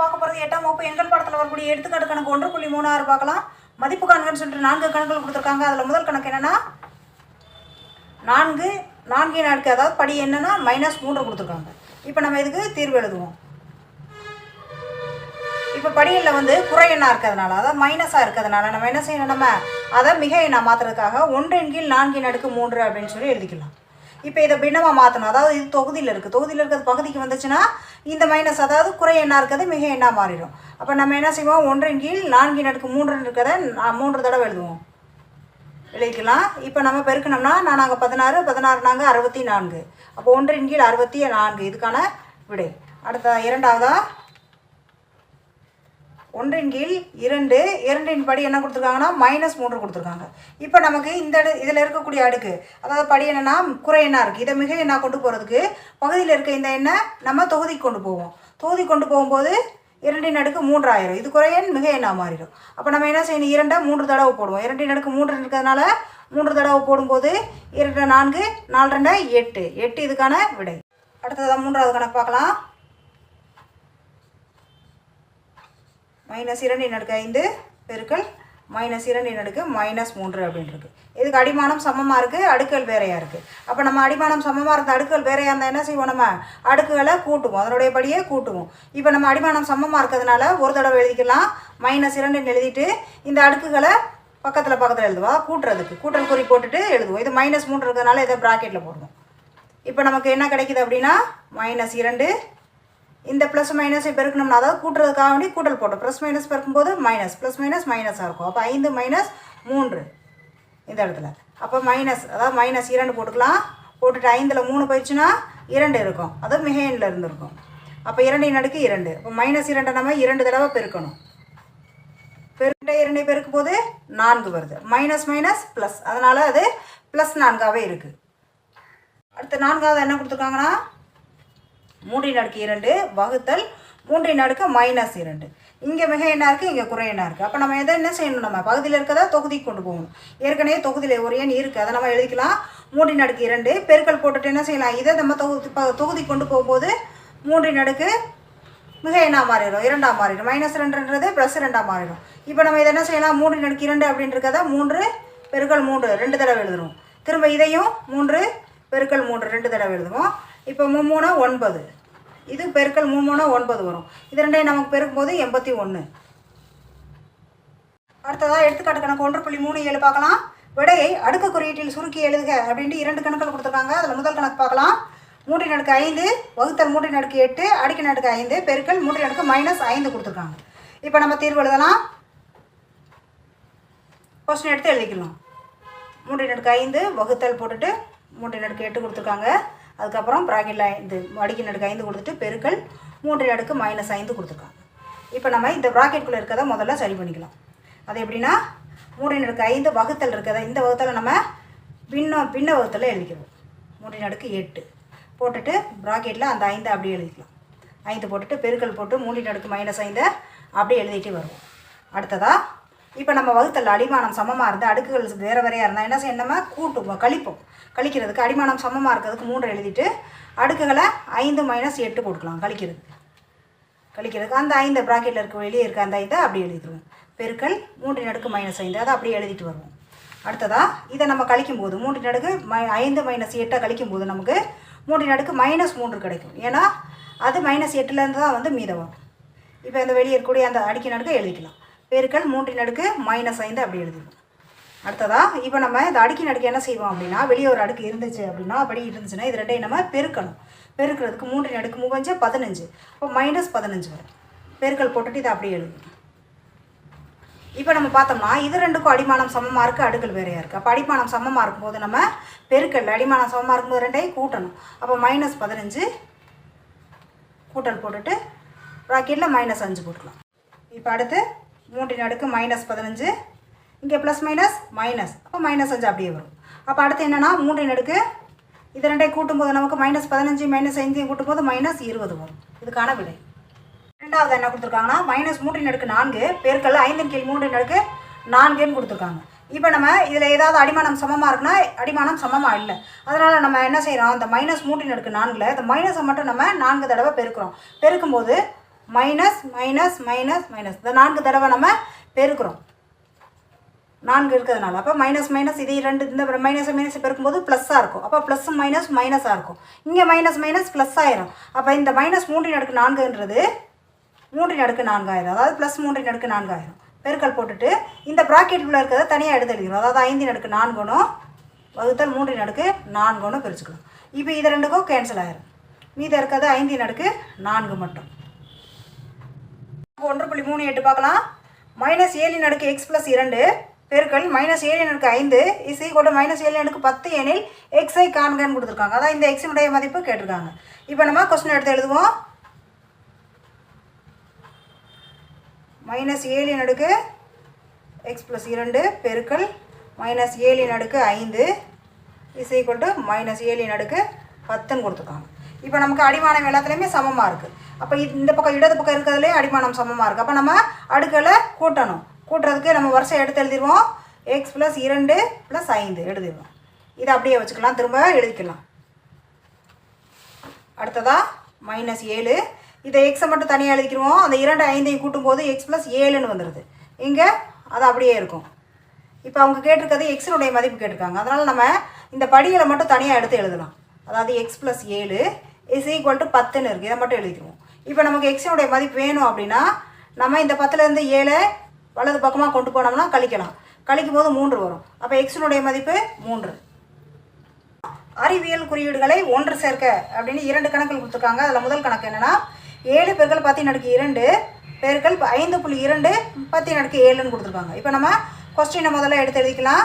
பார்க்க போகிறது எட்டாம் வகுப்பு எண்கள் படத்தில் வரக்கூடிய எடுத்துக்காட்டு கணக்கு ஒன்று புள்ளி மூணு ஆறு பார்க்கலாம். மதிப்பு கணக்குன்னு சொல்லிட்டு நான்கு கணக்குகள் கொடுத்துருக்காங்க. அதில் முதல் கணக்கு என்னென்னா நான்கு நான்கு நாட்கு அதாவது படி என்னென்னா மைனஸ் மூன்று கொடுத்துருக்காங்க. இப்போ நம்ம இதுக்கு தீர்வு எழுதுவோம். இப்போ படிகளில் வந்து குறை எண்ணாக இருக்கிறதுனால அதாவது மைனஸாக இருக்கிறதுனால நம்ம என்ன செய்யணும் நம்ம அதை மிக எண்ணாக மாற்றுறதுக்காக ஒன்றின் கீழ் நான்கின் அடுக்கு மூன்று அப்படின்னு சொல்லி எழுதிக்கலாம். இப்போ இதை பின்னமாக மாற்றணும் அதாவது இது தொகுதியில் இருக்குது தொகுதியில் இருக்கிறது பகுதிக்கு வந்துச்சுன்னா இந்த மைனஸ் அதாவது குறை எண்ணாக இருக்கிறது மிக எண்ணாக மாறிடும். அப்போ நம்ம என்ன செய்வோம்? ஒன்றின் கீழ் நான்கின் அடுக்கு மூன்று இருக்கிறத நா- மூன்று தடவை எழுதுவோம். எழுதிக்கலாம். இப்போ நம்ம பெருக்கணும்னா நான் நாங்கள் பதினாறு பதினாறு நாங்கள் அறுபத்தி நான்கு. அப்போ ஒன்றின் கீழ் அறுபத்தி நான்கு. இதுக்கான விடை. அடுத்த இரண்டாவதாக ஒன்றின் கீழ் இரண்டு இரண்டின் படி என்ன கொடுத்துருக்காங்கன்னா மைனஸ் மூன்று கொடுத்துருக்காங்க. இப்போ நமக்கு இந்த இதில் இருக்கக்கூடிய அடுக்கு அதாவது படி என்னென்னா குறை எண்ணாக இருக்குது இதை மிக எண்ணா கொண்டு போகிறதுக்கு பகுதியில் இருக்க இந்த எண்ணெய் நம்ம தொகுதிக்கு கொண்டு போவோம். தொகுதி கொண்டு போகும்போது இரண்டின் அடுக்கு மூன்றாயிரம். இது குறையன் மிக எண்ணா மாறிடும். அப்போ நம்ம என்ன செய்யணும்? இரண்டை மூன்று தடவை போடுவோம். இரண்டின் அடுக்கு மூன்று இருக்கிறதுனால மூன்று தடவை போடும்போது இரண்டு நான்கு நாலு ரெண்டா எட்டு. எட்டு இதுக்கான விடை. அடுத்ததாக மூன்றாவது கணக்கு பார்க்கலாம். மைனஸ் இரண்டின் அடுக்கு ஐந்து? பெருக்கல் மைனஸ் இரண்டின் நடுக்கு மைனஸ் மூன்று அப்படின்னு இருக்குது இதுக்கு அடிமானம் சமமாக இருக்குது அடுக்குகள் வேறையாக இருக்குது அப்போ நம்ம அடிமானம் சமமாக இருந்த அடுக்கல் வேறையாக இருந்தால் என்ன செய்வோம் நம்ம? அடுக்குகளை கூட்டுவோம். அதனுடைய படியே கூட்டுவோம். இப்போ நம்ம அடிமானம் சமமாக இருக்கிறதுனால ஒரு தடவை எழுதிக்கலாம். மைனஸ் இரண்டுன்னு எழுதிட்டு இந்த அடுக்குகளை பக்கத்தில் பக்கத்தில் எழுதுவா? கூட்டுறதுக்கு. கூட்டல் குறி போட்டுட்டு எழுதுவோம். இது மைனஸ் மூன்று இருக்கிறதுனால இதை ப்ராக்கெட்டில் போடுவோம். இப்போ நமக்கு என்ன கிடைக்குது அப்படின்னா? மைனஸ் இரண்டு இந்த ப்ளஸ் மைனஸை பெருக்கணும்னா அதாவது கூட்டுறதுக்காக வேண்டி கூட்டல் போட்டோம். ப்ளஸ் மைனஸ் பெருக்கும்போது மைனஸ் ப்ளஸ் மைனஸ் மைனஸாக இருக்கும். அப்போ ஐந்து மைனஸ் மூன்று இந்த இடத்துல. அப்போ மைனஸ் அதாவது மைனஸ் இரண்டு போட்டுக்கலாம். போட்டுட்டு ஐந்தில் மூணு போயிடுச்சுன்னா இரண்டு இருக்கும். அது மிகையனில் எண்ணில் இருந்திருக்கும். அப்போ இரண்டின் நடுக்கு இரண்டு. அப்போ மைனஸ் இரண்டை நம்ம இரண்டு தடவை பெருக்கணும். பெருண்டை இரண்டை பெருக்கும் போது நான்கு வருது. மைனஸ் மைனஸ் ப்ளஸ் அதனால் அது ப்ளஸ் நான்காவே இருக்குது அடுத்து நான்காவது என்ன கொடுத்துருக்காங்கன்னா மூன்றின் அடுக்கு இரண்டு வகுத்தல் மூன்றின் அடுக்கு மைனஸ் இரண்டு. இங்கே மிக என்ன இருக்குது இங்கே குறை என்ன இருக்குது அப்போ நம்ம எதை என்ன செய்யணும் நம்ம? பகுதியில் இருக்கதா தொகுதிக்கு கொண்டு போகணும். ஏற்கனவே தொகுதியில் ஒரு எண் இருக்குது அதை நம்ம எழுதிக்கலாம். மூன்றின் அடுக்கு இரண்டு பெருக்கல் போட்டுட்டு என்ன செய்யலாம்? இதை நம்ம தொகுதி தொகுதி கொண்டு போகும்போது மூன்றின் அடுக்கு மிக என்ன மாறிடும். இரண்டாம் மாறிடும். மைனஸ் ரெண்டுன்றது ப்ளஸ் ரெண்டாம் மாறிடும். இப்போ நம்ம இதை என்ன செய்யலாம்? மூன்றின் அடுக்கு இரண்டு அப்படின்றத மூன்று பெருக்கல் மூன்று ரெண்டு தடவை எழுதுறோம். திரும்ப இதையும் மூன்று பெருக்கல் மூன்று ரெண்டு தடவை எழுதுவோம். இப்போ மூணு ஒன்பது. இது பெருக்கல் மூணு மூணு ஒன்பது வரும். இது ரெண்டையும் நமக்கு பெருக்கும்போது எண்பத்தி ஒன்று அடுத்ததாக எடுத்துக்காட்டு கணக்கு ஒன்று புள்ளி மூணு ஏழு பார்க்கலாம். விடையை அடுக்கு குறியீட்டில் சுருக்கி எழுதுக அப்படின்ட்டு இரண்டு கணக்குகள் கொடுத்துருக்காங்க. அதில் முதல் கணக்கு பார்க்கலாம். மூன்றின் அடுக்கு ஐந்து வகுத்தல் மூன்றின் அடுக்கு எட்டு அடுக்கின் அடுக்கு ஐந்து பெருக்கல் மூன்றின் அடுக்கு மைனஸ் ஐந்து கொடுத்துருக்காங்க. இப்போ நம்ம தீர்வு எழுதலாம். கொஸ்டின் எடுத்து எழுதிக்கலாம். மூன்றின் அடுக்கு ஐந்து வகுத்தல் போட்டுட்டு மூன்றின் அடுக்கு எட்டு கொடுத்துருக்காங்க. அதுக்கப்புறம் ப்ராக்கெட்டில் ஐந்து அடுக்கின் அடுக்கு ஐந்து கொடுத்துட்டு பெருக்கல் மூன்றின் அடுக்கு மைனஸ் ஐந்து கொடுத்துருக்காங்க. இப்போ நம்ம இந்த ப்ராக்கெட்டுக்குள்ளே இருக்கிறத முதல்ல சரி பண்ணிக்கலாம். அது எப்படின்னா மூன்றின் அடுக்கு ஐந்து வகுத்தல் இருக்கிறத இந்த வகுத்தில் நம்ம பின்ன பின்ன வகுத்தில் எழுதிக்கிறோம். மூன்றின் அடுக்கு எட்டு. போட்டுட்டு ப்ராக்கெட்டில் அந்த ஐந்து அப்படியே எழுதிக்கலாம். ஐந்து போட்டுட்டு பெருக்கல் போட்டு மூன்றின் அடுக்கு மைனஸ் ஐந்தை அப்படியே எழுதிட்டு வருவோம். அடுத்ததாக இப்போ நம்ம வகுத்தல் அடிமானம் சமமாக இருந்து அடுக்குகள் வேறு வேறையாக இருந்தால் என்ன செய்யணும் நம்ம கூட்டுவோம் கழிப்போம். கழிக்கிறதுக்கு அடிமானம் சமமாக இருக்கிறதுக்கு மூன்று எழுதிட்டு அடுக்குகளை ஐந்து மைனஸ் எட்டு கொடுக்கலாம் கழிக்கிறதுக்கு கழிக்கிறதுக்கு அந்த ஐந்து ப்ராக்கெட்டில் இருக்க வெளியே இருக்க அந்த ஐந்தை அப்படி எழுதிடுவோம். பெருக்கல் மூன்றின் அடுக்கு மைனஸ் ஐந்து அதை அப்படியே எழுதிட்டு வருவோம். அடுத்ததாக இதை நம்ம கழிக்கும் போது மூன்றின் அடுக்கு மை ஐந்து மைனஸ் எட்டை கழிக்கும் போது நமக்கு மூன்றின் அடுக்கு மைனஸ் மூன்று கிடைக்கும். ஏன்னா அது மைனஸ் எட்டுலேருந்து தான் வந்து மீதம் வரும். இப்போ இந்த வெளியே இருக்கக்கூடிய அந்த அடுக்கின் அடுக்கு எழுதிக்கலாம். பெருக்கல் மூன்றின் அடுக்கு மைனஸ் ஐந்து அப்படி எழுதிடுவோம் அடுத்ததா இப்போ நம்ம இந்த அடுக்கின் அடுக்கு என்ன செய்வோம் அப்படின்னா வெளியே ஒரு அடுக்கு இருந்துச்சு அப்படின்னா அப்படி இருந்துச்சுன்னா இது ரெண்டையும் நம்ம பெருக்கணும். பெருக்கிறதுக்கு மூன்றின் அடுக்கு மூவஞ்சு பதினஞ்சு. அப்போ மைனஸ் பதினஞ்சு வரும். பெருக்கல் போட்டுட்டு இதை அப்படியே எழுதணும் இப்போ நம்ம பார்த்தோம்னா இது ரெண்டுக்கும் அடிமானம் சமமாக இருக்குது அடுக்கல் வேறையாக இருக்குது அப்போ அடிமானம் சமமாக இருக்கும்போது நம்ம பெருக்கல் அடிமானம் சமமாக இருக்கும்போது ரெண்டையும் கூட்டணும். அப்போ மைனஸ் பதினஞ்சு கூட்டல் போட்டுட்டு ராக்கெட்டில் மைனஸ் அஞ்சு போட்டுக்கலாம். இப்போ அடுத்து மூன்றின் அடுக்கு மைனஸ் பதினஞ்சு. இங்கே ப்ளஸ் மைனஸ் மைனஸ் அப்போ மைனஸ் அஞ்சு அப்படியே வரும். அப்போ அடுத்து என்னென்னா மூன்றின் அடுக்கு இது ரெண்டையும் கூட்டும்போது நமக்கு மைனஸ் பதினஞ்சு மைனஸ் ஐந்தையும் கூட்டும்போது மைனஸ் இருபது வரும். இதுக்கான விடை. ரெண்டாவது என்ன கொடுத்துருக்காங்கன்னா மைனஸ் மூன்றின் அடுக்கு நான்கு பெருக்கல் ஐந்தின் கீழ் மூன்றின் அடுக்கு நான்குன்னு கொடுத்துருக்காங்க. இப்போ நம்ம இதில் ஏதாவது அடிமானம் சமமாக இருக்குன்னா அடிமானம் சமமாக இல்லை. அதனால் நம்ம என்ன செய்கிறோம் இந்த மைனஸ் மூன்றின் அடுக்கு நான்கில் இந்த மைனஸை மட்டும் நம்ம நான்கு தடவை பெருக்கிறோம். பெருக்கும்போது மைனஸ் மைனஸ் மைனஸ் மைனஸ் இந்த நான்கு தடவை நம்ம பெருக்கிறோம். நான்கு இருக்கிறதுனால. அப்போ மைனஸ் மைனஸ் இதே ரெண்டு இந்த மைனஸ் மைனஸ் பெருக்கும்போது ப்ளஸ்ஸாக இருக்கும். அப்போ ப்ளஸ் மைனஸ் மைனஸாக இருக்கும். இங்கே மைனஸ் மைனஸ் ப்ளஸ் ஆயிரும். அப்போ இந்த மைனஸ் மூன்றின் அடுக்கு நான்குன்றது மூன்றின் அடுக்கு நான்காயிரம். அதாவது ப்ளஸ் மூன்றின் அடுக்கு நான்காயிரம். பெருக்கல் போட்டுட்டு இந்த ப்ராக்கெட்டுக்குள்ளே இருக்கிறத தனியாக எடுத்து எழுதிக்கிறோம். அதாவது ஐந்தின் அடுக்கு நான்குணும் வகுத்தல் மூன்றின் அடுக்கு நான்குன்னு பிரிச்சுக்கணும் இப்போ இது ரெண்டுக்கும் கேன்சல் ஆயிரும். மீதம் இருக்கிறது ஐந்தின் அடுக்கு நான்கு மட்டும். ஒன்று புள்ளி மூணு எட்டு பார்க்கலாம். மைனஸ் ஏழின் அடுக்கு எக்ஸ் ப்ளஸ் இரண்டு பெருக்கல் மைனஸ் ஏழின் அடுக்கு ஐந்து இஸ் ஈக்குவல் மைனஸ் ஏழு அடுக்கு பத்து எனில் எக்ஸை காண்கன்னு கொடுத்துருக்காங்க. அதான் இந்த எக்ஸினுடைய மதிப்பு கேட்டிருக்காங்க. இப்போ நம்ம கொஸ்டின் எடுத்து எழுதுவோம். மைனஸ் ஏழின் அடுக்கு எக்ஸ் ப்ளஸ் இரண்டு பெருக்கல் மைனஸ் ஏழின் அடுக்கு ஐந்து இஸ் ஈக்குவல் டு மைனஸ் ஏழின் அடுக்கு பத்துன்னு கொடுத்துருக்காங்க. இப்போ நமக்கு அடிமானம் எல்லாத்துலேயுமே சமமாக இருக்குது அப்போ இந்த பக்கம் இடது பக்கம் இருக்கிறதுலே அடிமானம் சமமாக இருக்குது அப்போ நம்ம அடுக்களை கூட்டணும். கூட்டுறதுக்கு நம்ம வருஷம் எடுத்து எழுதிடுவோம். எக்ஸ் ப்ளஸ் இரண்டு ப்ளஸ் ஐந்து எழுதிடுவோம். இதை அப்படியே வச்சுக்கலாம். திரும்ப எழுதிக்கலாம். அடுத்ததாக மைனஸ் ஏழு. இதை எக்ஸை மட்டும் தனியாக எழுதிக்கிடுவோம். அந்த இரண்டு ஐந்தையும் கூட்டும்போது எக்ஸ் ப்ளஸ் ஏழுன்னு வந்துடுது இங்கே அது அப்படியே இருக்கும். இப்போ அவங்க கேட்டிருக்கிறது எக்ஸினுடைய மதிப்பு கேட்டிருக்காங்க. அதனால் நம்ம இந்த படிகளை மட்டும் தனியாக எடுத்து எழுதலாம். அதாவது எக்ஸ் ப்ளஸ் ஏழு. இஸ் ஈக்குவல் டு பத்துன்னு இருக்குது இதை மட்டும் எழுதிக்குவோம். இப்போ நமக்கு எக்ஸினுடைய மதிப்பு வேணும் அப்படின்னா நம்ம இந்த பத்துலேருந்து ஏழை வலது பக்கமாக கொண்டு போனோம்னா கழிக்கலாம். கழிக்கும் போது மூன்று வரும். அப்போ எக்ஸினுடைய மதிப்பு மூன்று. அறிவியல் குறியீடுகளை ஒன்று சேர்க்க அப்படின்னு இரண்டு கணக்கில் கொடுத்துருக்காங்க. அதில் முதல் கணக்கு என்னென்னா ஏழு பெருக்கள் பத்தின் அடுக்கு இரண்டு பெருக்கள் ஐந்து புள்ளி இரண்டு பத்தின் அடுக்கு ஏழுன்னு கொடுத்துருக்காங்க. இப்போ நம்ம கொஸ்டினை முதல்ல எடுத்து எழுதிக்கலாம்.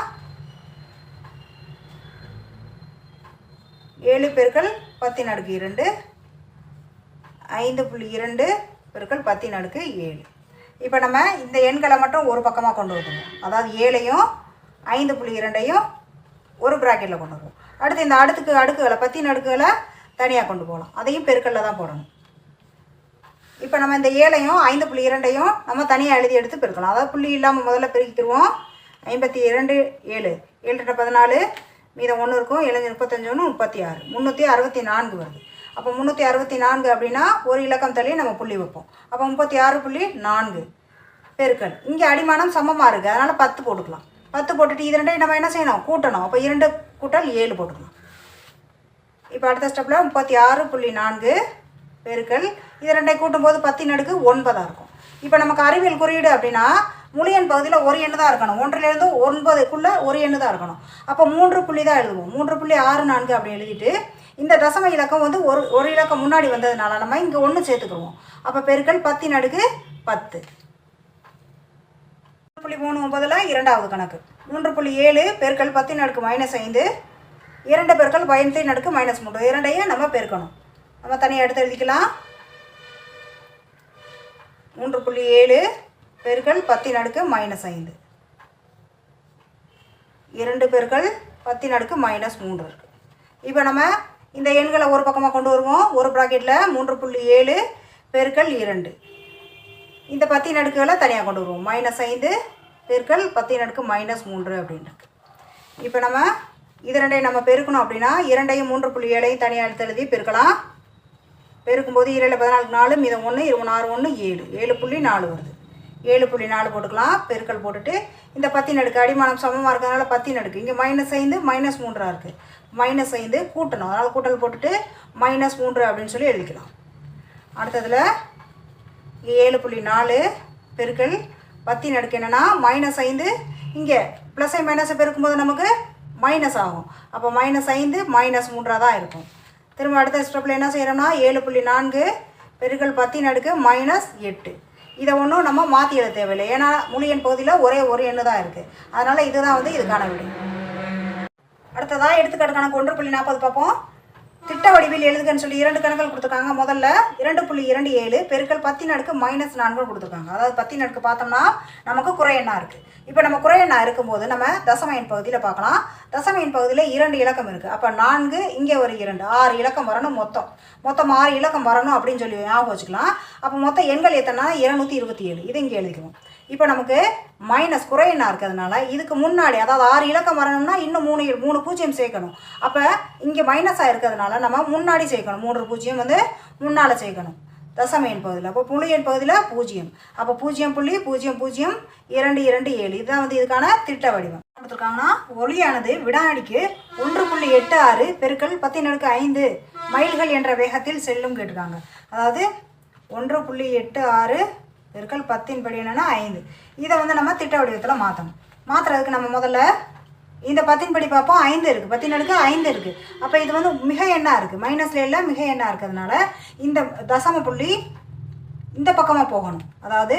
ஏழு பெருக்கள் பத்தின் அடுக்கு இரண்டு. ஐந்து புள்ளி இரண்டு பெருக்கள் பத்தின் அடுக்கு ஏழு. இப்போ நம்ம இந்த எண்களை மட்டும் ஒரு பக்கமாக கொண்டு வருவோம் அதாவது ஏழையும் ஐந்து புள்ளி இரண்டையும் ஒரு ப்ராக்கெட்டில் கொண்டு வருவோம் அடுத்து இந்த அடுத்துக்கு அடுக்குகளை பத்தின் அடுக்குகளை தனியாக கொண்டு போகலாம் அதையும் பெருக்கல்ல தான் போடணும். இப்போ நம்ம இந்த ஏழையும் ஐந்து புள்ளி இரண்டையும் நம்ம தனியாக எழுதி எடுத்து பெருக்கலாம். அதாவது புள்ளி இல்லாமல் முதல்ல பெருக்கிடுவோம் ஐம்பத்தி இரண்டு ஏழு. ஏழு பதினாலு மீதம் ஒன்று இருக்கும் ஏழு முப்பத்தஞ்சு ஒன்று முப்பத்தி ஆறு. முந்நூற்றி அறுபத்தி நான்கு வருது. அப்போ முந்நூற்றி அறுபத்தி நான்கு அப்படின்னா ஒரு இலக்கம் தள்ளி நம்ம புள்ளி வைப்போம். அப்போ முப்பத்தி ஆறு புள்ளி நான்கு. பெருக்கல். இங்கே அடிமானம் சமமாக இருக்குது அதனால் பத்து போட்டுக்கலாம். பத்து போட்டுட்டு இது ரெண்டையும் நம்ம என்ன செய்யணும்? கூட்டணும். அப்போ இரண்டு கூட்டல் ஏழு போட்டுக்கலாம். இப்போ அடுத்த ஸ்டெப்பில் முப்பத்தி ஆறு புள்ளி நான்கு பெருக்கல். இது ரெண்டையும் கூட்டும்போது பத்தின் அடுக்கு ஒன்பதாக இருக்கும். இப்போ நமக்கு அறிவியல் குறியீடு அப்படின்னா முழு எண் பகுதியில் ஒரு எண்ணு தான் இருக்கணும். ஒன்றிலிருந்து ஒன்பதுக்குள்ளே ஒரு எண்ணு தான் இருக்கணும். அப்போ மூன்று புள்ளி தான் எழுதுவோம். மூன்று புள்ளி ஆறு நான்கு அப்படி எழுதிட்டு இந்த தசம இலக்கம் வந்து ஒரு ஒரு இலக்கம் முன்னாடி வந்ததுனால நம்ம இங்கே ஒன்று சேர்த்துக்குருவோம். அப்போ பெருக்கல் பத்தின் அடுக்கு பத்து. புள்ளி மூணு ஒன்பதில் இரண்டாவது கணக்கு. மூன்று புள்ளி ஏழு பெருக்கள் பத்தின் அடுக்கு மைனஸ் ஐந்து. இரண்டு பெருக்கள் பயணத்தின் அடுக்கு மைனஸ் மூன்று. இரண்டையும் நம்ம பெருக்கணும். நம்ம தனியாக எடுத்து எழுதிக்கலாம். மூன்று புள்ளி ஏழு பெருக்கல் பத்தின் அடுக்கு மைனஸ் ஐந்து. இரண்டு பெருக்கல் பத்தின் அடுக்கு மைனஸ் மூன்று இருக்குது இப்போ நம்ம இந்த எண்களை ஒரு பக்கமாக கொண்டு வருவோம். ஒரு ப்ராக்கெட்டில் மூன்று புள்ளி ஏழு பெருக்கல் இரண்டு. இந்த பத்தின் அடுக்குகளை தனியாக கொண்டு வருவோம். மைனஸ் ஐந்து பெருக்கல் பத்தின் அடுக்கு மைனஸ் மூன்று அப்படின்ட்டு இப்போ நம்ம இது ரெண்டையும் நம்ம பெருக்கணும் அப்படின்னா இரண்டையும் மூன்று புள்ளி ஏழையும் தனியாக எடுத்து எழுதி பெருக்கலாம். பெருக்கும்போது இரண்டு பதினாலு நாலு மீதம் ஒன்று இருபது ஆறு ஒன்று ஏழு. ஏழு புள்ளி நாலு வருது. ஏழு புள்ளி நாலு போட்டுக்கலாம் பெருக்கல் போட்டுட்டு இந்த பத்தின் அடுக்கு அடிமானம் சமமாக இருக்கிறதுனால பத்தின் அடுக்கு இங்கே மைனஸ் ஐந்து மைனஸ் மூன்றாக இருக்குது மைனஸ் ஐந்து கூட்டணும். அதனால் கூட்டல் போட்டுட்டு மைனஸ் மூன்று அப்படின்னு சொல்லி எழுதிக்கலாம். அடுத்ததில் ஏழு புள்ளி நாலு பெருக்கல். பத்தின் அடுக்கு என்னென்னா மைனஸ் ஐந்து. இங்கே ப்ளஸ்ஸை மைனஸை பெருக்கும்போது நமக்கு மைனஸ் ஆகும். அப்போ மைனஸ் ஐந்து மைனஸ் மூன்றாக தான் இருக்கும். திரும்ப அடுத்த ஸ்டெப்பில் என்ன செய்கிறோம்னா ஏழு புள்ளி நான்கு பெருக்கல் பத்தின் அடுக்கு மைனஸ் எட்டு. இதை ஒன்றும் நம்ம மாற்றி எழுத தேவையில்லை. ஏன்னா முழு எண் பகுதியில் ஒரே ஒரு எண்ணு தான் இருக்குது அதனால் இதுதான் வந்து இதுக்கான விடை. அடுத்ததாக எடுத்துக்காட்டுக்கான ஒன்று புள்ளி நாற்பது பார்ப்போம். திட்ட வடிவில் எழுதுகன்னு சொல்லி இரண்டு கணக்குகள் கொடுத்துருக்காங்க. முதல்ல இரண்டு புள்ளி இரண்டு ஏழு பெருக்கள் பத்தி நடுக்கு மைனஸ் நான்கு கொடுத்துருக்காங்க. அதாவது பத்தி நடுக்கு பார்த்தோம்னா நமக்கு குறையெண்ணா இருக்குது இப்போ நம்ம குறையெண்ணா இருக்கும்போது நம்ம தசம எண் பகுதியில் பார்க்கலாம். தசம எண் பகுதியில் இரண்டு இலக்கம் இருக்குது அப்போ நான்கு இங்கே ஒரு இரண்டு. ஆறு இலக்கம் வரணும் மொத்தம். மொத்தம் ஆறு இலக்கம் வரணும் அப்படின்னு சொல்லி ஞாபகம் வச்சுக்கலாம். அப்போ மொத்தம் எண்கள் எத்தனை? இருநூற்றி இருபத்தி ஏழு. இது இங்கே எழுதிக்குவோம். இப்போ நமக்கு மைனஸ் குறையினா இருக்கிறதுனால இதுக்கு முன்னாடி அதாவது ஆறு இலக்கம் வரணும்னா இன்னும் மூணு மூணு பூஜ்ஜியம் சேர்க்கணும். அப்போ இங்கே மைனஸாக இருக்கிறதுனால நம்ம முன்னாடி சேர்க்கணும். மூன்று பூஜ்ஜியம் வந்து முன்னால் சேர்க்கணும். தசம எண் பகுதியில். அப்போ புள்ளி எண் பகுதியில் பூஜ்ஜியம். அப்போ பூஜ்ஜியம் புள்ளி பூஜ்ஜியம் பூஜ்ஜியம் இரண்டு இரண்டு ஏழு. இதுதான் வந்து இதுக்கான திட்ட வடிவம். கொடுத்துருக்காங்கன்னா ஒளியானது வினாடிக்கு ஒன்று புள்ளி எட்டு ஆறு பெருக்கள் பத்தின் ஐந்து மைல்கள் என்ற வேகத்தில் செல்லும் கேட்டிருக்காங்க. அதாவது ஒன்று புள்ளி எட்டு ஆறு பெருக்கல் பத்தின் படி என்னென்னா ஐந்து. இதை வந்து நம்ம திட்ட வடிவத்தில் மாற்றணும் மாற்றுறதுக்கு நம்ம முதல்ல இந்த பத்தின் படி பார்ப்போம். ஐந்து இருக்குது பத்தின் அடுக்கு ஐந்து இருக்குது அப்போ இது வந்து மிக எண்ணாக இருக்குது மைனஸில் இல்லை மிக எண்ணாக இருக்கிறதுனால இந்த தசம புள்ளி இந்த பக்கமாக போகணும். அதாவது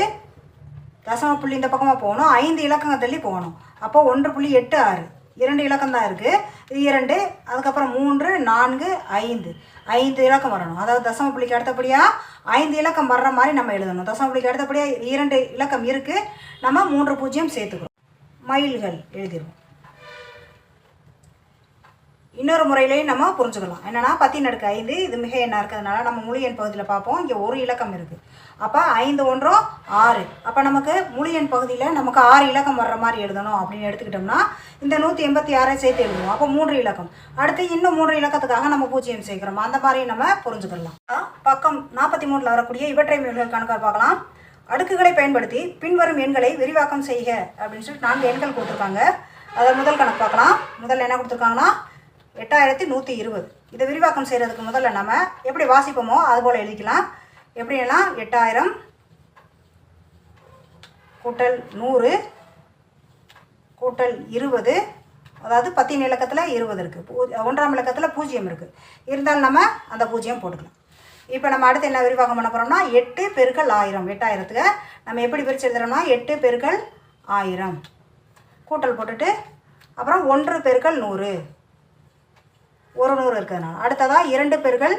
தசம புள்ளி இந்த பக்கமாக போகணும். ஐந்து இலக்கங்கள் தள்ளி போகணும். அப்போ ஒன்று புள்ளி எட்டு ஆறு. இரண்டு இலக்கம் தான் இருக்குது இது இரண்டு. அதுக்கப்புறம் மூன்று நான்கு ஐந்து. ஐந்து இலக்கம் வரணும். அதாவது தசம புள்ளிக்கு அடுத்தபடியாக ஐந்து இலக்கம் வர்ற மாதிரி நம்ம எழுதணும். தசம புள்ளிக்கு அடுத்தபடியாக இரண்டு இலக்கம் இருக்குது நம்ம மூன்று பூஜ்ஜியம் சேர்த்துக்கிறோம். மயில்கள் எழுதிடுவோம் இன்னொரு முறையிலையும் நம்ம புரிஞ்சுக்கலாம். என்னன்னா பத்தின் அடுக்கு ஐந்து இது மிக என்ன இருக்கிறதுனால நம்ம முழு எண் பகுதியில் பார்ப்போம். இங்கே ஒரு இலக்கம் இருக்குது அப்போ ஐந்து ஒன்றும் ஆறு. அப்போ நமக்கு முழு எண் பகுதியில் நமக்கு ஆறு இலக்கம் வர்ற மாதிரி எழுதணும் அப்படின்னு எடுத்துக்கிட்டோம்னா இந்த நூற்றி எண்பத்தி ஆறை சேர்த்து எழுதுவோம். அப்போ மூன்று இலக்கம். அடுத்து இன்னும் மூன்று இலக்கத்துக்காக நம்ம பூஜ்ஜியம் சேர்க்கிறோம். அந்த மாதிரி நம்ம புரிஞ்சுக்கலாம். பக்கம் நாற்பத்தி மூணில் வரக்கூடிய இவற்றை மீன்கள் கணக்காக பார்க்கலாம். அடுக்குகளை பயன்படுத்தி பின்வரும் எண்களை விரிவாக்கம் செய்க அப்படின்னு சொல்லிட்டு நான்கு எண்கள் கொடுத்துருக்காங்க. அதை முதல் கணக்கு பார்க்கலாம். முதல்ல என்ன கொடுத்துருக்காங்கன்னா எட்டாயிரத்தி நூற்றி இருபது. இதை விரிவாக்கம் செய்கிறதுக்கு முதல்ல நம்ம எப்படி வாசிப்போமோ அதுபோல் எழுதிக்கலாம். எப்படின்னா எட்டாயிரம் கூட்டல் நூறு கூட்டல் இருபது அதாவது பத்தின் இலக்கத்தில் இருபது இருக்குது பூ ஒன்றாம் இலக்கத்தில் பூஜ்ஜியம் இருக்குது இருந்தாலும் நம்ம அந்த பூஜ்ஜியம் போட்டுக்கலாம். இப்போ நம்ம அடுத்து என்ன விரிவாக்கம் பண்ண போகிறோம்னா எட்டு பெருக்கள் ஆயிரம். எட்டாயிரத்துக்கு நம்ம எப்படி பிரித்து எழுதுறோம்னா எட்டு பெருக்கள் ஆயிரம். கூட்டல் போட்டுட்டு அப்புறம் ஒன்று பெருக்கள் நூறு. ஒரு நூறு இருக்கிறதுனால அடுத்ததாக இரண்டு பெருக்கல்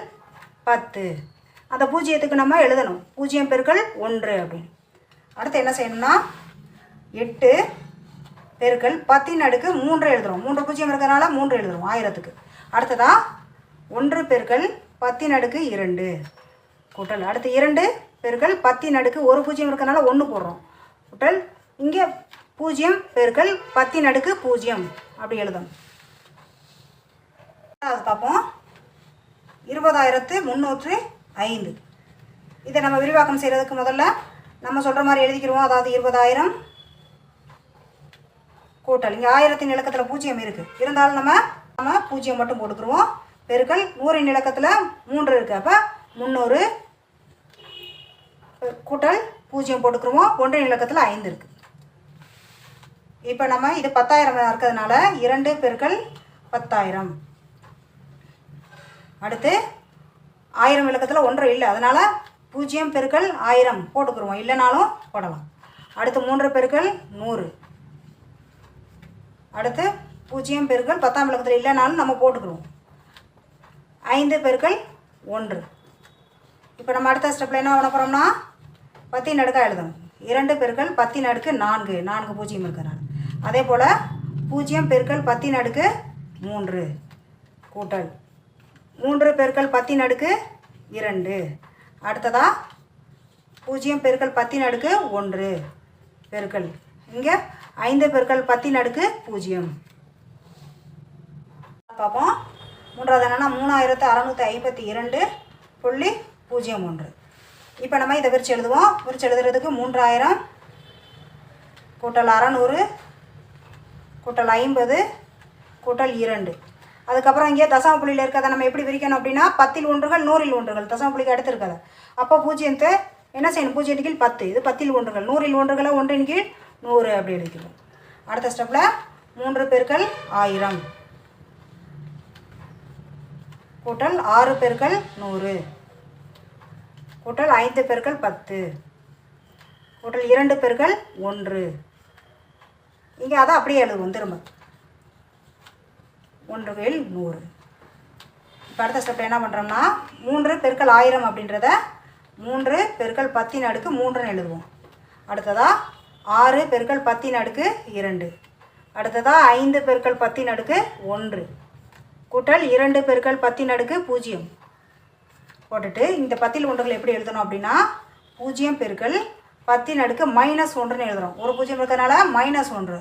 பத்து. அந்த பூஜ்ஜியத்துக்கு நம்ம எழுதணும். பூஜ்ஜியம் பெருக்கள் ஒன்று அப்படின்னு. அடுத்து என்ன செய்யணும்னா எட்டு பெருக்கள் பத்தின் அடுக்கு மூன்று எழுதுறோம். மூன்று பூஜ்ஜியம் இருக்கிறதுனால மூன்று எழுதுறோம் ஆயிரத்துக்கு. அடுத்ததாக ஒன்று பெருக்கள் பத்தின் அடுக்கு இரண்டு. கூட்டல். அடுத்து இரண்டு பெருக்கள் பத்தின் அடுக்கு ஒரு பூஜ்ஜியம் இருக்கிறதுனால ஒன்று போடுறோம். கூட்டல். இங்கே பூஜ்ஜியம் பெருக்கள் பத்தின் அடுக்கு பூஜ்ஜியம். அப்படி எழுதணும். அது பார்ப்போம். இருபதாயிரத்து முந்நூற்று ஐந்து. இதை நம்ம விரிவாக்கம் செய்கிறதுக்கு முதல்ல நம்ம சொல்கிற மாதிரி எழுதிக்கிறோம் அதாவது இருபதாயிரம் கூட்டல். இங்கே ஆயிரத்தின் இலக்கத்தில் பூஜ்ஜியம் இருக்குது இருந்தாலும் நம்ம நம்ம பூஜ்ஜியம் மட்டும் போட்டுக்கிருவோம். பெருக்கல் நூறின் இலக்கத்தில் மூன்று இருக்குது அப்போ முந்நூறு கூட்டல் பூஜ்ஜியம் போட்டுக்கிருவோம். ஒன்றின் இலக்கத்தில் ஐந்து இருக்குது இப்போ நம்ம இது பத்தாயிரம் இருக்கிறதுனால இரண்டு பெருக்கள் பத்தாயிரம். அடுத்து ஆயிரம் விளக்கத்தில் ஒன்றும் இல்லை. அதனால் பூஜ்ஜியம் பெருக்கள் ஆயிரம் போட்டுக்குருவோம். இல்லைனாலும் போடலாம். அடுத்து மூன்று பெருக்கள் நூறு. அடுத்து பூஜ்ஜியம் பெருக்கள் பத்தாம் விளக்கத்தில் இல்லைனாலும் நம்ம போட்டுக்குருவோம். ஐந்து பெருக்கள் ஒன்று. இப்போ நம்ம அடுத்த ஸ்டெப்பில் என்ன பண்ண போகிறோம்னா பத்தின் அடுக்கா எழுதணும். இரண்டு பெருக்கள் பத்தின் அடுக்கு நான்கு. நான்கு பூஜ்ஜியம் இருக்கிறனால அதே போல் பூஜ்ஜியம் பெருக்கள் பத்தின் அடுக்கு மூன்று. கூட்டல். மூன்று பெருக்கல் பத்தின் அடுக்கு இரண்டு. அடுத்ததா? பூஜ்ஜியம் பெருக்கல் பத்தின் அடுக்கு ஒன்று. பெருக்கல். இங்கே ஐந்து பெருக்கல் பத்தின் அடுக்கு பூஜ்ஜியம். பார்ப்போம். மூன்றாவது என்னென்னா மூணாயிரத்து அறநூற்றி ஐம்பத்தி இரண்டு புள்ளி பூஜ்ஜியம் ஒன்று. இப்போ நம்ம இதை விரிச்சு எழுதுவோம். விரிச்சு எழுதுறதுக்கு மூன்றாயிரம் கூட்டல் அறநூறு கூட்டல் ஐம்பது கூட்டல் இரண்டு. அதுக்கப்புறம் இங்கே தசம புள்ளியில் இருக்கிறத நம்ம எப்படி விரிக்கணும் அப்படின்னா பத்தில் ஒன்றுகள் நூறில் ஒன்றுகள் தசம புள்ளிக்கு அடுத்து அப்போ பூஜ்ஜியத்தை என்ன செய்யணும்? பூஜ்ஜியன் கீழ் பத்து. இது பத்தில் ஒன்றுகள் நூறில் ஒன்றுகளை ஒன்றின் கீழ் நூறு அப்படி எழுதிக்கிறோம் அடுத்த ஸ்டெப்பில் மூன்று பெருக்கல் ஆயிரம். கூட்டல் ஆறு பெருக்கல் நூறு. கூட்டல் ஐந்து பெருக்கல் பத்து. கூட்டல் இரண்டு பெருக்கல் ஒன்று. இங்கே அதை அப்படியே எழுதுவோம் திரும்ப. ஒன்று வேல் நூறு. இப்போ அடுத்த ஸ்டெப் என்ன பண்ணுறோம்னா மூன்று பெருக்கல் ஆயிரம் அப்படின்றத மூன்று பெருக்கல் பத்தின் அடுக்கு மூன்றுன்னு எழுதுவோம். அடுத்ததா ஆறு பெருக்கல் பத்தின் அடுக்கு இரண்டு. அடுத்ததா ஐந்து பெருக்கல் பத்தின் அடுக்கு ஒன்று. கூட்டல் இரண்டு பெருக்கல் பத்தின் அடுக்கு பூஜ்ஜியம். போட்டுட்டு இந்த பத்தில் ஒன்றுகள் எப்படி எழுதணும் அப்படின்னா பூஜ்ஜியம் பெருக்கல் பத்தின் அடுக்கு மைனஸ் ஒன்றுன்னு எழுதுகிறோம் ஒரு பூஜ்ஜியம் இருக்கிறதுனால மைனஸ் ஒன்று.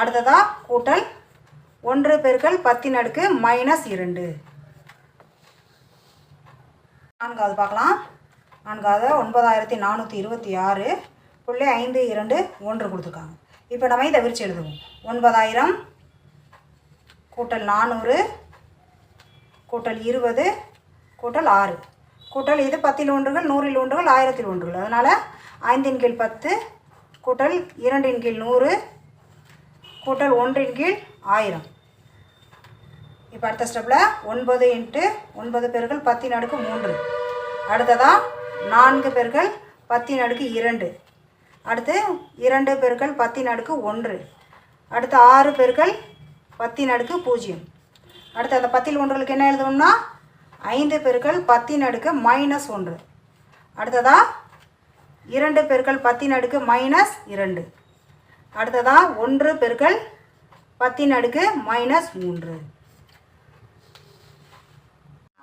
அடுத்ததா கூட்டல் ஒன்று பெருக்கல் பத்தின் அடுக்கு மைனஸ் இரண்டு. நான்காவது பார்க்கலாம். நான்காவது ஒன்பதாயிரத்தி நானூற்றி இருபத்தி ஆறு புள்ளி ஐந்து இரண்டு ஒன்று கொடுத்துருக்காங்க. இப்போ நம்ம இதை விரிச்சு எழுதுவோம். ஒன்பதாயிரம் கூட்டல் நானூறு கூட்டல் இருபது கூட்டல் ஆறு. கூட்டல் இது பத்தில் ஒன்றுகள் நூறில் ஒன்றுகள் ஆயிரத்தில் ஒன்றுகள். அதனால் ஐந்தின் கீழ் பத்து கூட்டல் இரண்டின் கீழ் நூறு கூட்டல் ஒன்றின் கீழ் ஆயிரம். இப்போ அடுத்த ஸ்டெப்பில் ஒன்பது இன்ட்டு ஒன்பது பெருக்கள் பத்தின் அடுக்கு மூன்று. அடுத்ததாக நான்கு பெருக்கள் பத்தின் அடுக்கு இரண்டு. அடுத்து இரண்டு பெருக்கள் பத்தின் அடுக்கு ஒன்று. அடுத்து ஆறு பெருக்கள் பத்தின் அடுக்கு பூஜ்ஜியம். அடுத்து அந்த பத்தில் ஒன்றுகளுக்கு என்ன எழுதணும்னா? ஐந்து பெருக்கள் பத்தின் அடுக்கு மைனஸ் ஒன்று. அடுத்ததாக இரண்டு பெருக்கள் பத்தின் அடுக்கு மைனஸ் இரண்டு. அடுத்ததாக ஒன்று பெருக்கள் பத்தின் அடுக்கு மைனஸ் மூன்று.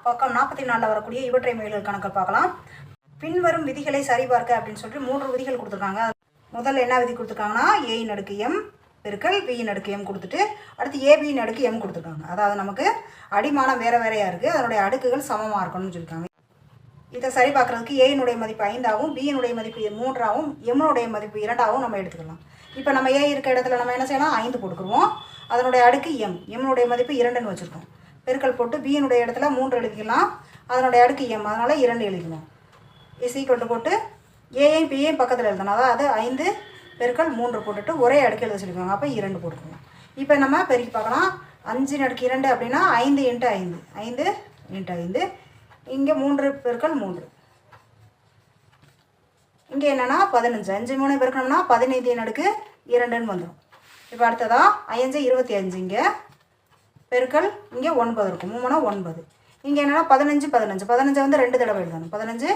பக்கம் நாற்பத்தி நாலில் வரக்கூடிய இவற்றை மேல்கள் கணக்கு பார்க்கலாம். பின்வரும் விதிகளை சரிபார்க்க அப்படின்னு சொல்லிட்டு மூன்று விதிகள் கொடுத்துருக்காங்க. முதல்ல என்ன விதி கொடுத்துருக்காங்கன்னா ஏயின் அடுக்கு எம் பெருக்கல் பியின் அடுக்கு எம் கொடுத்துட்டு அடுத்து ஏபியின் அடுக்கு எம் கொடுத்துருக்காங்க. அதாவது நமக்கு அடிமானம் வேறு வேறையாக இருக்குது அதனுடைய அடுக்குகள் சமமாக இருக்கணும்னு சொல்லியிருக்காங்க. இதை சரி பார்க்குறதுக்கு ஏயினுடைய மதிப்பு ஐந்தாகவும் பியினுடைய மதிப்பு மூன்றாகவும் எம்னுடைய மதிப்பு இரண்டாகவும் நம்ம எடுத்துக்கலாம். இப்போ நம்ம ஏ இருக்க இடத்துல நம்ம என்ன செய்யலாம்? ஐந்து போட்டுக்குருவோம். அதனுடைய அடுக்கு எம் எம்னுடைய மதிப்பு இரண்டுன்னு வச்சுருக்கோம். பெருக்கல் போட்டு பியினுடைய இடத்துல மூன்று எழுதிக்கலாம். அதனுடைய அடுக்கு எம் அதனால் இரண்டு எழுதிக்கணும் இஸ் ஈக்குவல் போட்டு ஏஐ பிஏயும் பக்கத்தில் எழுதணும். அதாவது ஐந்து பெருக்கல் மூன்று போட்டுட்டு ஒரே அடுக்கு எழுத சொல்லிக்கோங்க அப்போ இரண்டு போட்டுக்கணும் இப்போ நம்ம பெருக்கி பார்க்கலாம். அஞ்சு அடுக்கு இரண்டு அப்படின்னா ஐந்து இன்ட்டு ஐந்து. ஐந்து இன்ட்டு ஐந்து. இங்கே மூன்று பெருக்கல் மூன்று. இங்கே என்னென்னா பதினஞ்சு. அஞ்சு மூணு பெருக்கணும்னா பதினைந்து நடுக்கு இரண்டுன்னு வந்துடும் இப்போ அடுத்ததா ஐந்து இருபத்தி அஞ்சு இங்கே. பெருக்கல் இங்கே ஒன்பது இருக்கும். மூணுனா ஒன்பது. இங்கே என்னென்னா பதினஞ்சு பதினஞ்சு. பதினஞ்சு வந்து ரெண்டு தடவை எழுதணும். பதினஞ்சு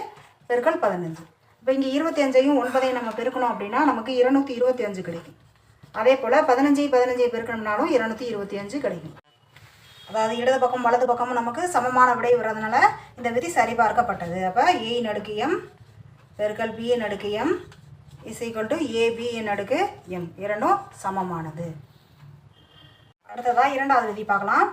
பெருக்கல் பதினஞ்சு. இப்போ இங்கே இருபத்தி அஞ்சையும் ஒன்பதையும் நம்ம பெருக்கணும் அப்படின்னா நமக்கு இருநூற்றி இருபத்தி அஞ்சு கிடைக்கும். அதே போல் பதினஞ்சு பதினஞ்சை பெருக்கணும்னாலும் இருநூற்றி இருபத்தி அஞ்சு கிடைக்கும். அதாவது இடது பக்கம் வலது பக்கமும் நமக்கு சமமான விடை வர்றதுனால இந்த விதி சரிபார்க்கப்பட்டது. அப்போ ஏ நடுக்கு எம் பெருக்கல் பி நடுக்கு எம் இசை கொண்டு ஏபி என் அடுக்கு எம் இரண்டும் சமமானது. அடுத்ததாக இரண்டாவது விதி பார்க்கலாம்.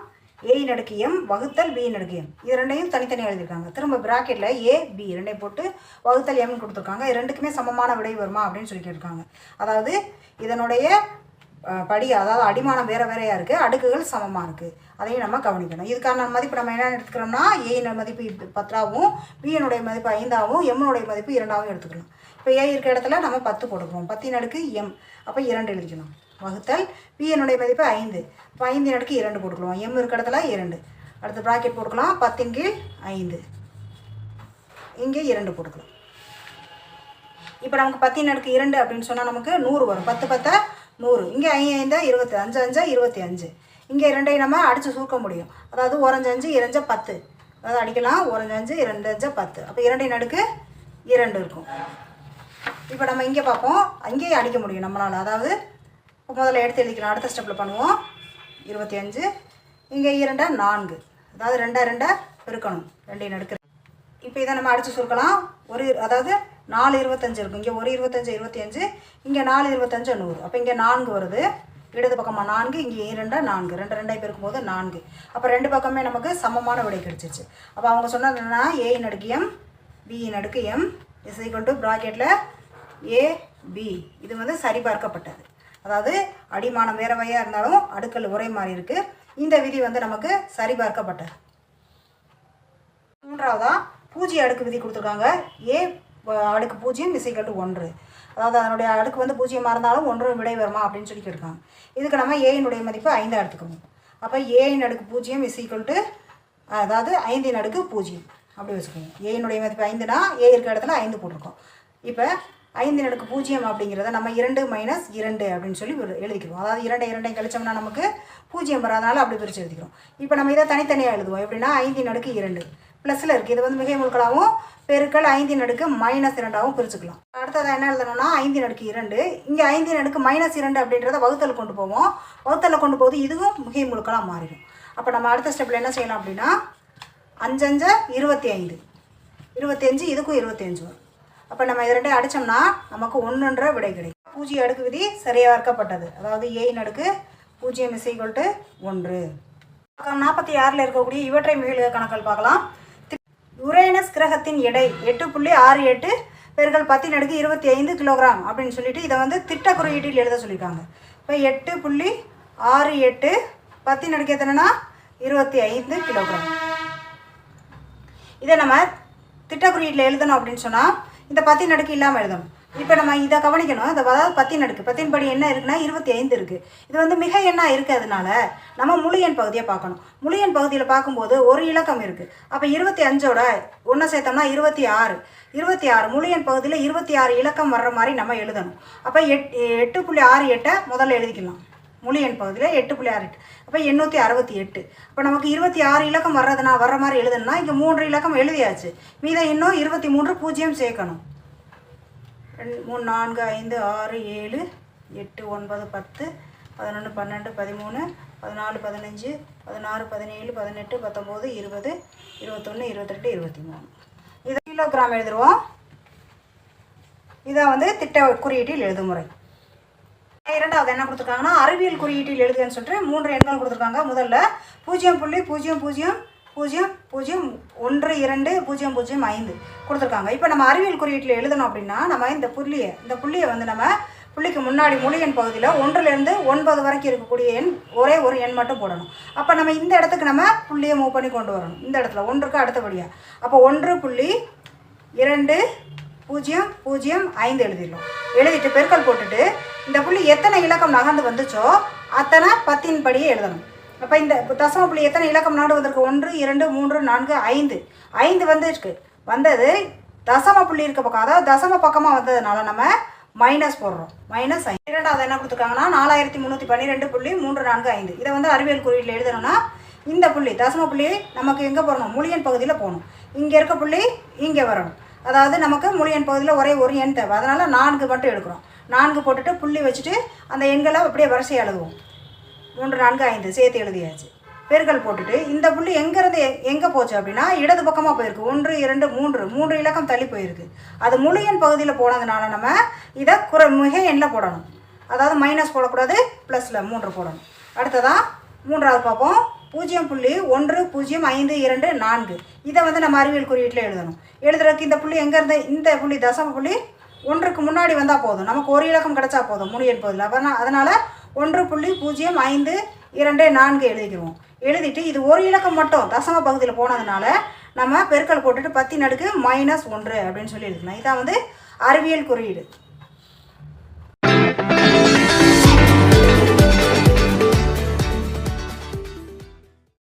ஏ நடுக்கு எம் வகுத்தல் பி நடுக்கு எம் இது ரெண்டையும் தனித்தனியாக எழுதியிருக்காங்க. திரும்ப ப்ராக்கெட்டில் ஏ பி ரெண்டையும் போட்டு வகுத்தல் எம்னு கொடுத்துருக்காங்க. இது ரெண்டுக்குமே சமமான விடை வருமா அப்படின்னு சொல்லி கேட்டிருக்காங்க. அதாவது இதனுடைய படி அதாவது அடிமானம் வேறு வேறையாக இருக்குது அடுக்குகள் சமமாக இருக்குது அதையும் நம்ம கவனிக்கணும். இதுக்கான மதிப்பு நம்ம என்ன எடுத்துக்கிறோம்னா ஏயின மதிப்பு பத்தாவும் பத்தாகவும் மதிப்பு ஐந்தாகவும் எம்னுடைய மதிப்பு இரண்டாகவும் எடுத்துக்கலாம். இப்போ ஏ இருக்கிற இடத்துல நம்ம பத்து கொடுக்குறோம் பத்தின் அடுக்கு எம் அப்போ இரண்டு எழுதிக்கணும். வகுத்தல் பிஎனுடைய மதிப்பு ஐந்து. இப்போ ஐந்தின் அடுக்கு இரண்டு போட்டுக்கலாம். எம் இருக்கிற இடத்துல இரண்டு. அடுத்து ப்ராக்கெட் போட்டுக்கலாம். பத்தின் கீழ் ஐந்து. இங்கே இரண்டு போட்டுக்கலாம். இப்போ நமக்கு பத்தின் அடுக்கு இரண்டு அப்படின்னு சொன்னால் நமக்கு நூறு வரும். பத்து பத்தை நூறு. இங்கே ஐ ஐந்தா இருபத்தி அஞ்சு அஞ்சா இருபத்தி அஞ்சு. இங்கே இரண்டையும் நம்ம அடித்து சுருக்க முடியும். அதாவது ஓரஞ்சு அஞ்சு இரஞ்சா பத்து. அதாவது அடிக்கலாம். ஓரஞ்சு அஞ்சு இரண்டு அஞ்சா பத்து. அப்போ இரண்டையும் அடுக்கு இரண்டு இருக்கும். இப்போ நம்ம இங்கே பார்ப்போம். அங்கேயே அடிக்க முடியும் நம்மளால். அதாவது முதல்ல எடுத்து எழுதிக்கலாம். அடுத்த ஸ்டெப்பில் பண்ணுவோம். இருபத்தி அஞ்சு. இங்கே இரண்டா நான்கு. அதாவது ரெண்டா ரெண்டா பெருக்கணும். ரெண்டையும் நடுக்கு இப்போ இதை நம்ம அடித்து சுருக்கலாம். ஒரு அதாவது நாலு இருபத்தஞ்சு இருக்கும். இங்கே ஒரு இருபத்தஞ்சு இருபத்தி அஞ்சு இங்கே நாலு இருபத்தஞ்சு நூறு. அப்போ இங்கே நான்கு வருது. இடது பக்கமாக நான்கு இங்கே இரண்டா நான்கு. ரெண்டு ரெண்டாய் பெருக்கும்போது நான்கு. அப்போ ரெண்டு பக்கமே நமக்கு சமமான விடை கிடைச்சிச்சு அப்போ அவங்க சொன்னது என்னென்னா ஏ நடுக்கு எம் பி நடுக்கு எம் இஸ் ஈக்குவல் டு ப்ராக்கெட்டில் ஏ பி இது வந்து சரிபார்க்கப்பட்டது. அதாவது அடிமானம் வேற வகையாக இருந்தாலும் அடுக்கல் ஒரே மாதிரி இருக்குது இந்த விதி வந்து நமக்கு சரிபார்க்கப்பட்டது. மூன்றாவதாக பூஜ்ய அடுக்கு விதி கொடுத்துருக்காங்க. ஏ அடுக்கு பூஜ்ஜியம் விசைக்கட்டு ஒன்று. அதாவது அதனுடைய அடுக்கு வந்து பூஜ்ஜியமாக இருந்தாலும் ஒன்று விடை வருமா அப்படின்னு சொல்லி கேட்டிருக்காங்க. இதுக்கு நம்ம ஏயினுடைய மதிப்பு ஐந்து எடுத்துக்கணும். அப்போ ஏயின் அடுக்கு பூஜ்ஜியம் விசைக்கட்டு அதாவது ஐந்தின் அடுக்கு பூஜ்ஜியம். அப்படி வச்சுக்கோங்க. ஏயினுடைய மதிப்பு ஐந்துனா ஏ இருக்க இடத்துல ஐந்து போட்டிருக்கோம். இப்போ ஐந்து நடுக்கு பூஜ்ஜியம் அப்படிங்கிறத நம்ம இரண்டு மைனஸ் இரண்டு அப்படின்னு சொல்லி எழுதிக்கிறோம். அதாவது இரண்டை இரண்டையும் கழிச்சோம்னா நமக்கு பூஜ்ஜியம் வராதனால அப்படி பிரித்து எழுதிக்கிறோம். இப்போ நம்ம இதை தனித்தனியாக எழுதுவோம். எப்படின்னா ஐந்தின் நடுக்கு இரண்டு. ப்ளஸில் இருக்குது இது வந்து மிகை முழுக்களாகவும் பெருக்கல் ஐந்தின் அடுக்கு மைனஸ் இரண்டாகவும் பிரிச்சுக்கலாம். அடுத்தது என்ன எழுதணும்னா ஐந்தின் அடுக்கு இரண்டு. இங்கே ஐந்தின் அடுக்கு மைனஸ் இரண்டு அப்படின்றத வகுத்தல் கொண்டு போவோம். வகுத்தலில் கொண்டு போது இதுவும் மிகை முழுக்களாக மாறிடும். அப்போ நம்ம அடுத்த ஸ்டெப்பில் என்ன செய்யலாம் அப்படின்னா அஞ்சஞ்ச இருபத்தி ஐந்து. இருபத்தஞ்சு இதுக்கும் இருபத்தஞ்சு வரும். அப்போ நம்ம இது ரெண்டையும் அடித்தோம்னா நமக்கு ஒன்றுன்ற விடை கிடைக்கும். பூஜ்ஜிய அடுக்கு விதி சரியாக இருக்கப்பட்டது அதாவது ஏயின் அடுக்கு பூஜ்ஜியம் இசை ஈக்குவல் ஒன்று. நாற்பத்தி ஆறில் இருக்கக்கூடிய இவற்றை மீள்க கணக்கில் பார்க்கலாம். யுரேனஸ் கிரகத்தின் எடை எட்டு புள்ளி ஆறு எட்டு பெருக்கள் பத்தின் அடுக்கு இருபத்தி ஐந்து கிலோகிராம் அப்படின்னு சொல்லிட்டு இதை வந்து திட்ட குறியீட்டில் எழுத சொல்லியிருக்காங்க. இப்போ எட்டு புள்ளி ஆறு எட்டு பத்தின் அடுக்கு எத்தனைனா? இருபத்தி ஐந்து கிலோகிராம். இதை நம்ம திட்ட குறியீட்டில் எழுதணும் அப்படின்னு சொன்னால் இந்த பத்தின் அடுக்கு இல்லாமல் எழுதணும். இப்போ நம்ம இதை கவனிக்கணும். இந்த அதாவது பத்தின் அடுக்கு. பத்தின் படி என்ன இருக்குன்னா இருபத்தி ஐந்து இருக்குது இது வந்து மிக எண்ணாக இருக்கிறதுனால நம்ம முழு எண் பகுதியை பார்க்கணும். முழு எண் பகுதியில் பார்க்கும்போது ஒரு இலக்கம் இருக்குது அப்போ இருபத்தி அஞ்சோட ஒன்று சேர்த்தோம்னா இருபத்தி ஆறு. இருபத்தி ஆறு முழு எண் பகுதியில் இருபத்தி ஆறு இலக்கம் வர்ற மாதிரி நம்ம எழுதணும். அப்போ எட் எட்டு புள்ளி ஆறு எட்டை முதல்ல எழுதிக்கலாம். முழு எண் பகுதியில் எட்டு புள்ளி ஆறு எட்டு. அப்போ எண்ணூற்றி அறுபத்தி எட்டு. இப்போ நமக்கு இருபத்தி ஆறு இலக்கம் வர்றதுனா வர்ற மாதிரி எழுதணும்னா இங்கே மூன்று இலக்கம் எழுதியாச்சு. மீதம் இன்னும் இருபத்தி மூன்று பூஜ்ஜியம் சேர்க்கணும். மூணு நான்கு ஐந்து ஆறு ஏழு எட்டு ஒன்பது பத்து பதினொன்று பன்னெண்டு பதிமூணு பதினாலு பதினஞ்சு பதினாறு பதினேழு பதினெட்டு பத்தொம்போது இருபது இருபத்தொன்று இருபத்தெட்டு இருபத்தி மூணு இது கிலோகிராம் எழுதுருவோம். இதான் வந்து திட்ட குறியீட்டில் எழுதுமுறை இரண்டாவது என்ன கொடுத்துருக்காங்கன்னா அறிவியல் குறியீட்டில் எழுதுன்னு சொல்லிட்டு மூன்று எண்கள் கொடுத்துருக்காங்க. முதல்ல பூஜ்ஜியம் புள்ளி பூஜ்ஜியம் பூஜ்ஜியம் பூஜ்ஜியம் பூஜ்ஜியம் ஒன்று இரண்டு பூஜ்ஜியம் பூஜ்ஜியம் ஐந்து கொடுத்துருக்காங்க. இப்போ நம்ம அறிவியல் குறியீட்டில் எழுதணும் அப்படின்னா நம்ம இந்த புள்ளியை இந்த புள்ளியை வந்து நம்ம புள்ளிக்கு முன்னாடி முழு எண் பகுதியில் ஒன்றுலேருந்து ஒன்பது வரைக்கும் இருக்கக்கூடிய எண் ஒரே ஒரு எண் மட்டும் போடணும். அப்போ நம்ம இந்த இடத்துக்கு நம்ம புள்ளியை மூவ் பண்ணி கொண்டு வரணும். இந்த இடத்துல ஒன்றுக்கு அடுத்தபடியாக அப்போ ஒன்று புள்ளி இரண்டு பூஜ்ஜியம் பூஜ்ஜியம் ஐந்து எழுதிடலாம். எழுதிட்டு பெருக்கல் போட்டுட்டு இந்த புள்ளி எத்தனை இலக்கம் நகர்ந்து வந்துச்சோ அத்தனை பத்தின் படியே எழுதணும். அப்போ இந்த தசம புள்ளி எத்தனை இலக்கம் நாடு வந்திருக்கு? ஒன்று இரண்டு மூன்று நான்கு ஐந்து. ஐந்து வந்துருக்கு. வந்தது தசம புள்ளி இருக்க பக்கம். அதாவது தசம பக்கமாக வந்ததுனால நம்ம மைனஸ் போடுறோம். மைனஸ் ஐந்து. இரண்டாவது என்ன கொடுத்துருக்காங்கன்னா நாலாயிரத்தி முந்நூற்றி பன்னிரெண்டு புள்ளி மூன்று நான்கு ஐந்து. இதை வந்து அறிவியல் குறியீட்டில் எழுதணும்னா இந்த புள்ளி தசம புள்ளி நமக்கு எங்கே போடணும்? முழியன் பகுதியில் போகணும். இங்கே இருக்க புள்ளி இங்கே வரணும். அதாவது நமக்கு முழியன் பகுதியில் ஒரே ஒரு எண் தேவை. அதனால் நான்கு மட்டும் எடுக்கிறோம். நான்கு போட்டுட்டு புள்ளி வச்சுட்டு அந்த எண்களை அப்படியே வரிசையை எழுதுவோம். மூன்று நான்கு ஐந்து சேர்த்து எழுதியாச்சு. பெருக்கல் போட்டுட்டு இந்த புள்ளி எங்கேருந்து எங்கே போச்சு அப்படின்னா இடது பக்கமாக போயிருக்கு. ஒன்று இரண்டு மூன்று. மூன்று இலக்கம் தள்ளி போயிருக்கு. அது முழு எண் பகுதியில் போனதுனால நம்ம இதை குறை மிக எண்ணில் போடணும். அதாவது மைனஸ் போடக்கூடாது ப்ளஸில் மூன்று போடணும். அடுத்ததாக மூன்றாவது பார்ப்போம். பூஜ்ஜியம் புள்ளி ஒன்று பூஜ்ஜியம் ஐந்து இரண்டு நான்கு. இதை வந்து நம்ம அறிவியல் குறியீட்டில் எழுதணும். எழுதுறதுக்கு இந்த புள்ளி எங்கேருந்து இந்த புள்ளி தசம புள்ளி ஒன்றுக்கு முன்னாடி வந்தால் போதும். நமக்கு ஒரு இலக்கம் கிடச்சா போதும் முழு எண் பகுதியில். அதனால் ஒன்று புள்ளி பூஜ்ஜியம் ஐந்து இரண்டு நான்கு எழுதிக்கிடுவோம் எழுதிட்டு இது ஒரு இலக்கம் மட்டும் தசம பகுதியில் போனதுனால நம்ம பெருக்கல் போட்டுட்டு பத்தி நடுக்கு மைனஸ் ஒன்று அப்படின்னு சொல்லி எழுதிக்கலாம் இதான் வந்து அறிவியல் குறியீடு.